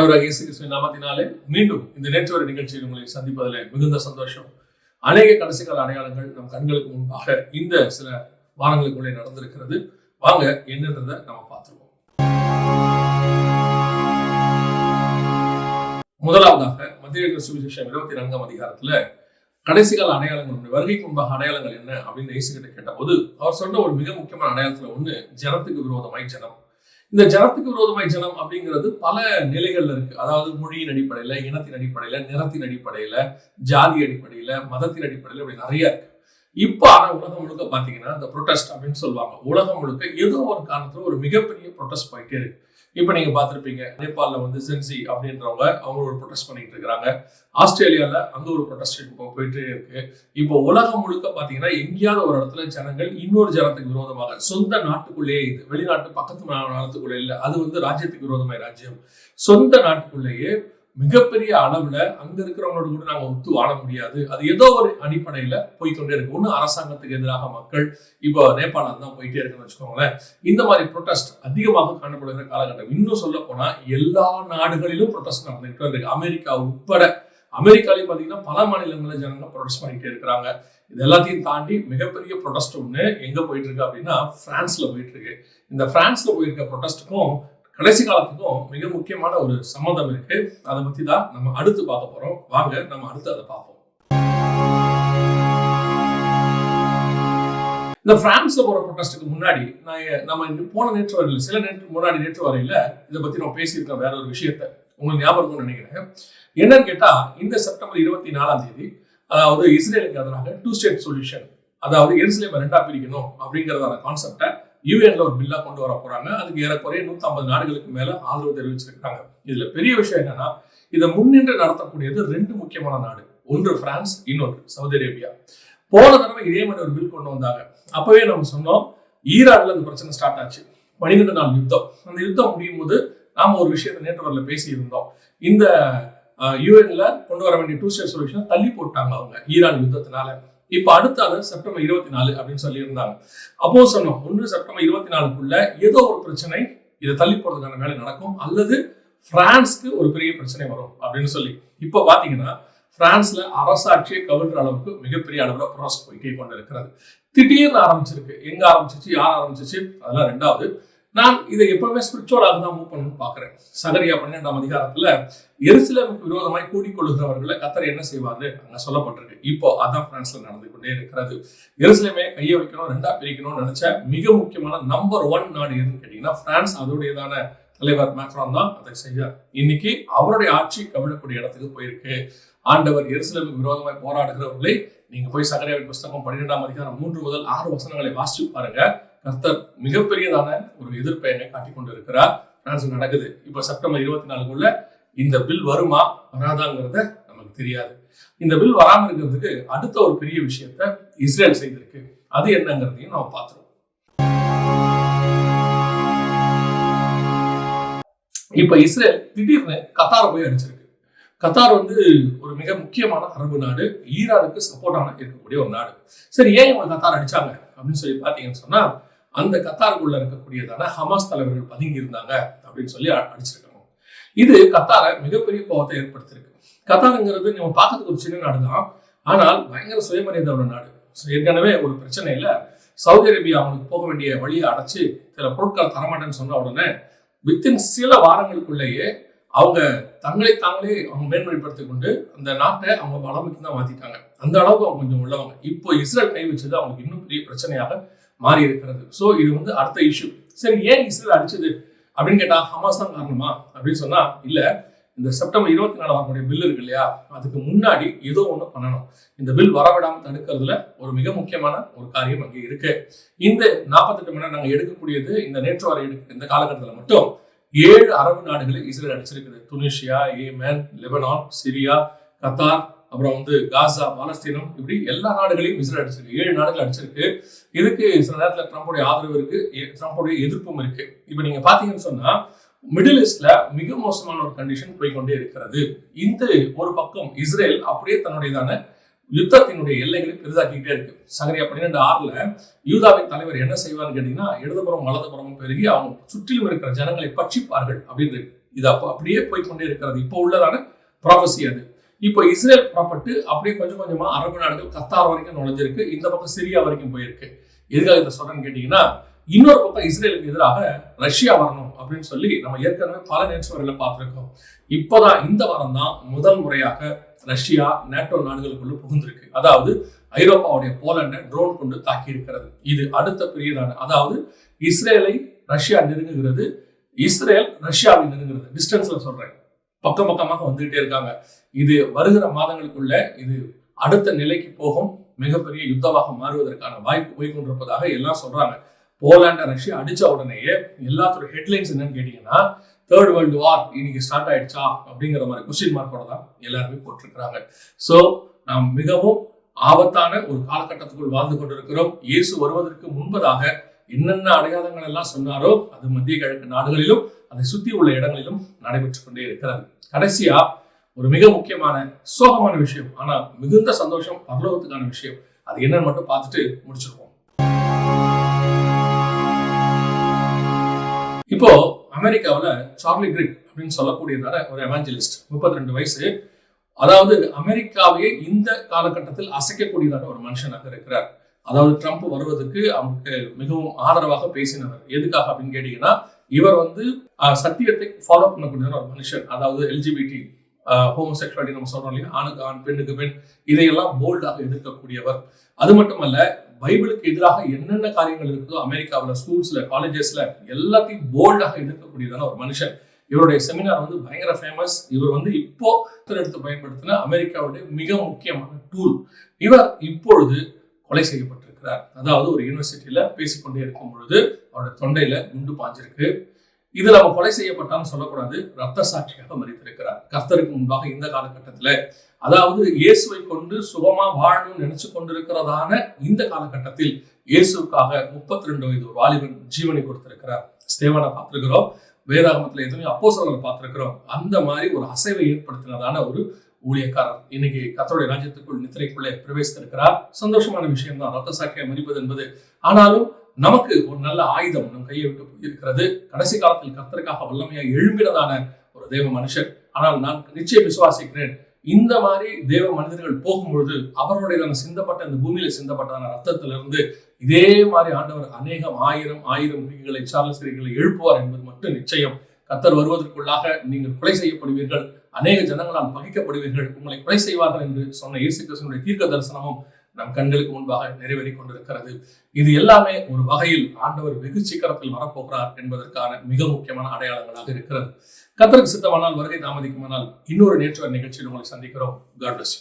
ஆண்டவராக இயேசு கிறிஸ்துவின் நாமத்தினாலே மீண்டும் இந்த நேற்று நிகழ்ச்சியில் உங்களை சந்திப்பதில் மிகுந்த சந்தோஷம். அநேக கடைசி கால அடையாளங்கள் நம் கண்களுக்கு முன்பாக இந்த சில வாரங்களுக்குள்ளே நடந்திருக்கிறது. வாங்க என்னன்றதை நம்ம பார்த்துருவோம். முதலாவதாக மத்திய சுவிசேஷம் இருபத்தி நான்காம் அதிகாரத்துல கடைசி கால அடையாளங்கள் வருகைக்கு முன்பாக அடையாளங்கள் என்ன அப்படின்னு இயேசு கிட்ட கேட்டபோது அவர் சொன்ன ஒரு மிக முக்கியமான அடையாளத்துல ஒண்ணு ஜனத்துக்கு விரோதமாய் ஜனம். இந்த ஜனத்துக்கு விரோதமாய் ஜனம் அப்படிங்கிறது பல நிலைகள்ல இருக்கு. அதாவது மொழியின் அடிப்படையில இனத்தின் அடிப்படையில நிறத்தின் அடிப்படையில ஜாதி அடிப்படையில மதத்தின் அடிப்படையில இப்படி நிறைய இருக்கு. இப்போ ஆனா உலகம் முழுக்க பாத்தீங்கன்னா இந்த ப்ரொட்டஸ்ட் அப்படின்னு சொல்லுவாங்க. உலகம் முழுக்க ஏதோ ஒரு காரணத்துல ஒரு மிகப்பெரிய ப்ரொட்டஸ்ட் போயிட்டே இருக்கு. இப்போ நீங்கள் பார்த்துருப்பீங்க நேபாளில் வந்து சென்சி அப்படின்றவங்க அவங்க ஒரு ப்ரொடெஸ்ட் பண்ணிட்டு இருக்கிறாங்க ஆஸ்திரேலியாவில் அந்த ஒரு ப்ரொட்டஸ்ட் போயிட்டே இருக்கு. இப்போ உலகம் முழுக்க பார்த்தீங்கன்னா எங்கேயாவது ஒரு இடத்துல ஜனங்கள் இன்னொரு ஜனத்துக்கு விரோதமாக சொந்த நாட்டுக்குள்ளேயே இது வெளிநாட்டு பக்கத்து நாட்டுக்குள்ளே இல்லை அது வந்து ராஜ்யத்துக்கு விரோதமாய் ராஜ்யம். சொந்த நாட்டுக்குள்ளேயே மிகப்பெரிய அளவுல அங்க இருக்கிறவங்களோட கூட நாங்க ஒத்து வாழ முடியாது. அது ஏதோ ஒரு அடிப்படையில போய்கொண்டே இருக்கு ஒண்ணு அரசாங்கத்துக்கு எதிராக மக்கள் இப்போ நேபாளம் தான் போயிட்டே இருக்குன்னு வச்சுக்கோங்களேன். இந்த மாதிரி ப்ரொட்டஸ்ட் அதிகமாக காணப்படுகிற காலகட்டம். இன்னும் சொல்ல போனா எல்லா நாடுகளிலும் ப்ரொட்டஸ்ட் நடந்துகிட்டு இருக்கு. அமெரிக்கா உட்பட அமெரிக்காலையும் பாத்தீங்கன்னா பல மாநிலங்களில் ஜனங்க ப்ரொடெஸ்ட் பண்ணிட்டே இருக்கிறாங்க. இது எல்லாத்தையும் தாண்டி மிகப்பெரிய ப்ரொடெஸ்ட் ஒன்று எங்க போயிட்டு இருக்கு அப்படின்னா பிரான்ஸ்ல போயிட்டு இருக்கு. இந்த பிரான்ஸ்ல போயிருக்க ப்ரொடெஸ்ட்டுக்கும் கடைசி காலத்துக்கும் மிக முக்கியமான ஒரு சம்மந்தம் இருக்கு. அதை பத்தி தான் நம்ம அடுத்து பார்க்க போறோம். வாங்க நம்ம அடுத்து அதை பார்ப்போம். இந்த பிரான்ஸ்ல போற ப்ரொட்டஸ்டுக்கு முன்னாடி நான் நம்ம போன நேற்று வரையில் சில நேற்று முன்னாடி நேற்று வரையில இதை பத்தி நம்ம பேசியிருக்கோம் வேற ஒரு விஷயத்த. உங்களுக்கு ஞாபகம் நினைக்கிறேன். என்னன்னு கேட்டா இந்த செப்டம்பர் இருபத்தி நாலாம் தேதி அதாவது இஸ்ரேலுக்கு எதிராக டூ ஸ்டேட் சொல்யூஷன் அதாவது எருசலேம் ரெண்டா பிரிக்கணும் அப்படிங்கறதான கான்செப்டை யூஎன்ல ஒரு பில்லா கொண்டு வர போறாங்க. அதுக்கு ஏறக்குறைய நூத்தி ஐம்பது நாடுகளுக்கு மேல ஆதரவு தெரிவிச்சிருக்காங்க இதுல பெரிய விஷயம் என்னன்னா இதை முன்னின்று நடத்தக்கூடியது ரெண்டு முக்கியமான நாடு. ஒன்று பிரான்ஸ் இன்னொன்று சவுதி அரேபியா. போன தடவை இதே மாதிரி ஒரு பில் கொண்டு வந்தாங்க. அப்பவே நம்ம சொன்னோம் ஈரான்ல அந்த பிரச்சனை ஸ்டார்ட் ஆச்சு. பனிரெண்டு நாள் யுத்தம். அந்த யுத்தம் முடியும் போது நாம ஒரு விஷயத்தை நேற்று வரல பேசி இருந்தோம் இந்த யூஎன்ல கொண்டு வர வேண்டிய டூ ஸ்டேட் சொல்யூஷன் தள்ளி போட்டாங்க அவங்க ஈரான் யுத்தத்தினால. இப்ப அடுத்தாது செப்டம்பர் இருபத்தி நாலு அப்படின்னு சொல்லி இருந்தாங்க அப்போ சொன்னோம் ஒன்று செப்டம்பர் இருபத்தி நாலுக்குள்ள ஏதோ ஒரு பிரச்சனை இதை தள்ளி போறதுக்கான வேலை நடக்கும். அல்லது பிரான்ஸ்க்கு ஒரு பெரிய பிரச்சனை வரும் அப்படின்னு சொல்லி. இப்போ பாத்தீங்கன்னா பிரான்ஸ்ல அரசாட்சியை கவிழ்ற அளவுக்கு மிகப்பெரிய அளவுல ப்ராசஸ் போயிட்டே கொண்டு இருக்கிறது திடீர்னு ஆரம்பிச்சிருக்கு. எங்க ஆரம்பிச்சிச்சு? யார் ஆரம்பிச்சிச்சு? அதெல்லாம் ரெண்டாவது. நான் இதை எப்பவுமே ஸ்பிரிச்சுவலாக தான் மூவ் பண்ணணும்னு பார்க்குறேன். சகரியா பன்னெண்டாம் அதிகாரத்தில் எருசலேமுக்கு விரோதமாய் கூடிக்கொள்கிறவர்களை கத்தர் என்ன செய்வாரு? அங்கே சொல்லப்பட்டிருக்கு. இப்போ அதான் பிரான்ஸ்ல நடந்து கொண்டே இருக்கிறது. எருசலேமே கையை வைக்கணும் ரெண்டா பிரிக்கணும்னு நினைச்ச மிக முக்கியமான நம்பர் ஒன் நாடு எதுன்னு கேட்டீங்கன்னா பிரான்ஸ் அதோடையதான தலைவர் மேக்ரான் தான் அதை செய்யார் இன்னைக்கு அவருடைய ஆட்சி கவிழக்கூடிய இடத்துக்கு போயிருக்கு. ஆண்டவர் எருசலேமுக்கு விரோதமாய் போராடுகிறவர்களை நீங்க போய் சகரியாவின் புஸ்தகம் பன்னிரெண்டாம் அதிகாரம் மூன்று முதல் ஆறு வசனங்களை வாசிச்சு பாருங்க. கர்த்தர் மிகப்பெரியதான ஒரு எதிர்ப்பயனை காட்டி கொண்டு இருக்கிறார் பிரான்ஸ் நடக்குது. இப்ப செப்டம்பர் இருபத்தி நாலுக்குள்ள இந்த பில் வருமா வராதாங்கிறத நமக்கு தெரியாது. இந்த பில் வராமல் இருக்கிறதுக்கு அடுத்த ஒரு பெரிய விஷயத்த இஸ்ரேல் செய்திருக்கு. அது என்னங்கிறதையும் நம்ம பார்த்துருவோம். இப்ப இஸ்ரேல் திடீர்னு கத்தார போய் அடிச்சிருக்கு. கத்தார் வந்து ஒரு மிக முக்கியமான அரபு நாடு. ஈரானுக்கு சப்போர்ட்டான இருக்கக்கூடிய ஒரு நாடு. சரி ஏன் இவங்க கத்தார் அடிச்சாங்க? அப்படின்னு சொல்லி பாத்தீங்கன்னு சொன்னா அந்த கத்தாருக்குள்ள இருக்கக்கூடியதான ஹமாஸ் தலைவர்கள் பதுங்கி இருந்தாங்க அப்படின்னு சொல்லி அடிச்சிருக்காங்க இது கத்தார மிகப்பெரிய கோபத்தை ஏற்படுத்தியிருக்கு. கத்தாருங்கிறது நம்ம பார்க்கறதுக்கு ஒரு சின்ன நாடு தான் ஆனால் பயங்கர சுயமரியாதை உள்ள நாடு. ஏற்கனவே ஒரு பிரச்சனையில சவுதி அரேபியா அவங்களுக்கு போக வேண்டிய வழியை அடைச்சு சில பொருட்கள் தரமாட்டேன்னு சொன்ன உடனே வித்தின் சில வாரங்களுக்குள்ளேயே அவங்க தங்களை தாங்களே அவங்க மேன்மைப்படுத்திக் கொண்டு அந்த நாட்டை அவங்க வளமைக்கு தான் மாத்திட்டாங்க. அந்த அளவுக்கு அவங்க கொஞ்சம் உள்ளவங்க. இப்போ இஸ்ரேல் கை வச்சது அவங்களுக்கு இன்னும் பெரிய பிரச்சனையாக மாறி இருக்கிறது. ஸோ இது வந்து அடுத்த இஷ்யூ சரி ஏன் இஸ்ரேல் அடிச்சது? அப்படின்னு கேட்டால் ஹமாஸ் தான் காரணமா? அப்படின்னு சொன்னா இல்லை இந்த செப்டம்பர் இருபத்தி நாலு கூட பில் இருக்கு இல்லையா? அதுக்கு முன்னாடி ஏதோ ஒன்று பண்ணணும். இந்த பில் வரவிடாமல் தடுக்கிறதுல ஒரு மிக முக்கியமான ஒரு காரியம் அங்கே இருக்கு. இந்த நாற்பத்தெட்டு மணி நேரம் நாங்கள் எடுக்கக்கூடியது இந்த நேற்று வரை எடுக்க இந்த காலகட்டத்தில் மட்டும் ஏழு அரபு நாடுகளை Israel அடிச்சிருக்குது. Tunisia Yemen Lebanon Syria Qatar அப்புறம் வந்து காசா பாலஸ்தீனம் இப்படி எல்லா நாடுகளையும் இஸ்ரேல் அடிச்சிருக்கு. ஏழு நாடுகள் அடிச்சிருக்கு. இதுக்கு சில நேரத்தில் ட்ரம்ப்புடைய ஆதரவு இருக்கு. ட்ரம்ப்புடைய எதிர்ப்பும் இருக்கு. இப்போ நீங்க பாத்தீங்கன்னு சொன்னா மிடில் ஈஸ்ட்ல மிக மோசமான ஒரு கண்டிஷன் போய்கொண்டே இருக்கிறது. இந்த ஒரு பக்கம் இஸ்ரேல் அப்படியே தன்னுடையதான யுத்தத்தினுடைய எல்லைகளை பெரிதாக்கிட்டே இருக்கு. சகரியா பன்னிரெண்டு ஆறுல யூதாவின் தலைவர் என்ன செய்வார்னு கேட்டீங்கன்னா இடதுபுறம் வலதுபுறமும் பெருகி அவங்க சுற்றிலும் இருக்கிற ஜனங்களை பட்சிப்பார்கள் அப்படின்னு இது அப்போ அப்படியே போய்க்கொண்டே இருக்கிறது. இப்போ உள்ளதான ப்ராபசி அது. இப்போ இஸ்ரேல் புறப்பட்டு அப்படியே கொஞ்சம் கொஞ்சமா அரபு நாடுகள் கத்தார் வரைக்கும் நுழைஞ்சிருக்கு. இந்த பக்கம் சிரியா வரைக்கும் போயிருக்கு. எதுக்காக இதை சொல்றேன்னு கேட்டீங்கன்னா இன்னொரு பக்கம் இஸ்ரேலுக்கு எதிராக ரஷ்யா வரணும் அப்படின்னு சொல்லி நம்ம ஏற்கனவே பல நேச்சுவரில் பார்த்துருக்கோம். இப்போதான் இந்த வாரம் தான் முதல் முறையாக ரஷ்யா நேட்டோ நாடுகளுக்குள்ள புகுந்திருக்கு. அதாவது ஐரோப்பாவுடைய போலண்டை ட்ரோன் கொண்டு தாக்கி இருக்கிறது இது அடுத்த பெரியதான அதாவது இஸ்ரேலை ரஷ்யா நெருங்குகிறது. இஸ்ரேல் ரஷ்யாவை நெருங்குகிறது. டிஸ்டன்ஸ்ல சொல்றேன். பக்கம் பக்கமாக வந்துகிட்டே இருக்காங்க. இது வருகிற மாதங்களுக்குள்ள இது அடுத்த நிலைக்கு போகும். மிகப்பெரிய யுத்தமாக மாறுவதற்கான வாய்ப்பு போய் கொண்டிருப்பதாக எல்லாம் சொல்றாங்க. போலாண்ட ரஷ்யா அடிச்ச உடனேயே எல்லாத்தோட ஹெட்லைன்ஸ் என்னன்னு கேட்டீங்கன்னா தேர்ட் வேர்ல்டு வார் இன்னைக்கு ஸ்டார்ட் ஆயிடுச்சா அப்படிங்கிற மாதிரி கொஸ்டின் மார்க்கோட தான் எல்லாருமே போட்டிருக்கிறாங்க. ஸோ நாம் மிகவும் ஆபத்தான ஒரு காலகட்டத்துக்குள் வாழ்ந்து கொண்டிருக்கிறோம். இயேசு வருவதற்கு முன்பதாக என்னென்ன அடையாளங்கள் எல்லாம் சொன்னாரோ அது மத்திய கிழக்கு நாடுகளிலும் அதை சுற்றி உள்ள இடங்களிலும் நடைபெற்று கொண்டே இருக்கிறது. கடைசியா ஒரு மிக முக்கியமான சோகமான விஷயம் ஆனா மிகுந்த சந்தோஷம் பரலோகத்துக்கான விஷயம் அது என்னன்னு மட்டும் பார்த்துட்டு முடிச்சிருவோம். இப்போ அமெரிக்காவில் சார்லி கிரிக் அப்படின்னு சொல்லக்கூடியதான ஒரு எவாஞ்சலிஸ்ட் முப்பத்தி ரெண்டு வயசு அதாவது அமெரிக்காவையே இந்த காலகட்டத்தில் அசைக்கக்கூடியதான ஒரு மனுஷனாக இருக்கிறார். அதாவது ட்ரம்ப் வருவதற்கு அவருக்கு மிகவும் ஆதரவாக பேசினவர். எதுக்காக அப்படின்னு கேட்டீங்கன்னா இவர் வந்து சத்தியத்தை ஃபாலோ பண்ணக்கூடியதான ஒரு மனுஷன். அதாவது எல்ஜிபிடி ஹோமோசெக்சுவாலிட்டி நம்ம சொல்றோம் இல்லையா? ஆணுக்கு ஆண் பெண்ணுக்கு பெண் இதையெல்லாம் போல்டாக எதிர்க்கக்கூடியவர். அது மட்டுமல்ல பைபிளுக்கு எதிராக என்னென்ன காரியங்கள் இருக்குதோ அமெரிக்காவில் ஸ்கூல்ஸ்ல காலேஜஸ்ல எல்லாத்தையும் போல்டாக எதிர்க்கக்கூடியதான ஒரு மனுஷன். இவருடைய செமினார் வந்து பயங்கர ஃபேமஸ் இவர் வந்து இப்போ எடுத்து பயன்படுத்தின அமெரிக்காவுடைய மிக முக்கியமான டூல் இவர் இப்பொழுது கொலை செய்யப்பட்டிருக்கிறார். அதாவது ஒரு யூனிவர்சிட்டியில பேசிக்கொண்டே இருக்கும் பொழுது அவருடைய தொண்டையில குண்டு பாஞ்சிருக்கு. இது அவன் கொலை செய்யப்பட்டான்னு சொல்லக்கூடாது ரத்த சாட்சியாக மறித்திருக்கிறார். கர்த்தருக்கு முன்பாக இந்த காலகட்டத்துல அதாவது இயேசுவை கொண்டு சுகமா வாழணும்னு நினைச்சு கொண்டிருக்கிறதான இந்த காலகட்டத்தில் இயேசுக்காக முப்பத்தி ரெண்டு வயது ஒரு வாலிபன் ஜீவனை கொடுத்திருக்கிறார். ஸ்தேவனை பார்த்திருக்கிறோம் வேதாகமத்துல எதுவுமே அப்போ சொல்ல பார்த்திருக்கிறோம். அந்த மாதிரி ஒரு அசைவை ஏற்படுத்தினதான ஒரு ஊழியக்காரர். இன்னைக்கு கத்தருடைய ராஜ்யத்துக்குள் நித்திரைக்குள்ளே பிரவேசித்திருக்கிறார். சந்தோஷமான விஷயம் தான் ரத்த சாட்சியை மதிப்பது என்பது. ஆனாலும் நமக்கு ஒரு நல்ல ஆயுதம் நம் கையை விட்டு போயிருக்கிறது. கடைசி காலத்தில் கத்தருக்காக வல்லமையாக எழும்பினதான ஒரு தேவ மனுஷன் ஆனால் நான் நிச்சயம் விசுவாசிக்கிறேன். இந்த மாதிரி தேவ மனிதர்கள் போகும்பொழுது அவர்களுடைய சிந்தப்பட்ட இந்த பூமியில சிந்தப்பட்டதான ரத்தத்திலிருந்து இதே மாதிரி ஆண்டவர் அநேகம் ஆயிரம் ஆயிரம் கிரிகளை சார்லஸ் கிரிகளை எழுப்புவார் என்பது மட்டும் நிச்சயம். கத்தர் வருவதற்குள்ளாக நீங்கள் கொலை செய்யப்படுவீர்கள். அநேக ஜனங்களால் பகிக்கப்படுவீர்கள் உங்களை கொலை செய்வார்கள் என்று சொன்ன இயேசு கிருஷ்ணனுடைய தீர்க்க தரிசனமும் நம் கண்களுக்கு முன்பாக நிறைவேறி கொண்டிருக்கிறது. இது எல்லாமே ஒரு வகையில் ஆண்டவர் வெகு சீக்கிரத்தில் வரப்போகிறார் என்பதற்கான மிக முக்கியமான அடையாளங்களாக இருக்கிறது. கத்தருக்கு சித்தமானால் வருகை தாமதிக்குமானால் இன்னொரு நேற்று நிகழ்ச்சியில் உங்களை சந்திக்கிறோம். God plus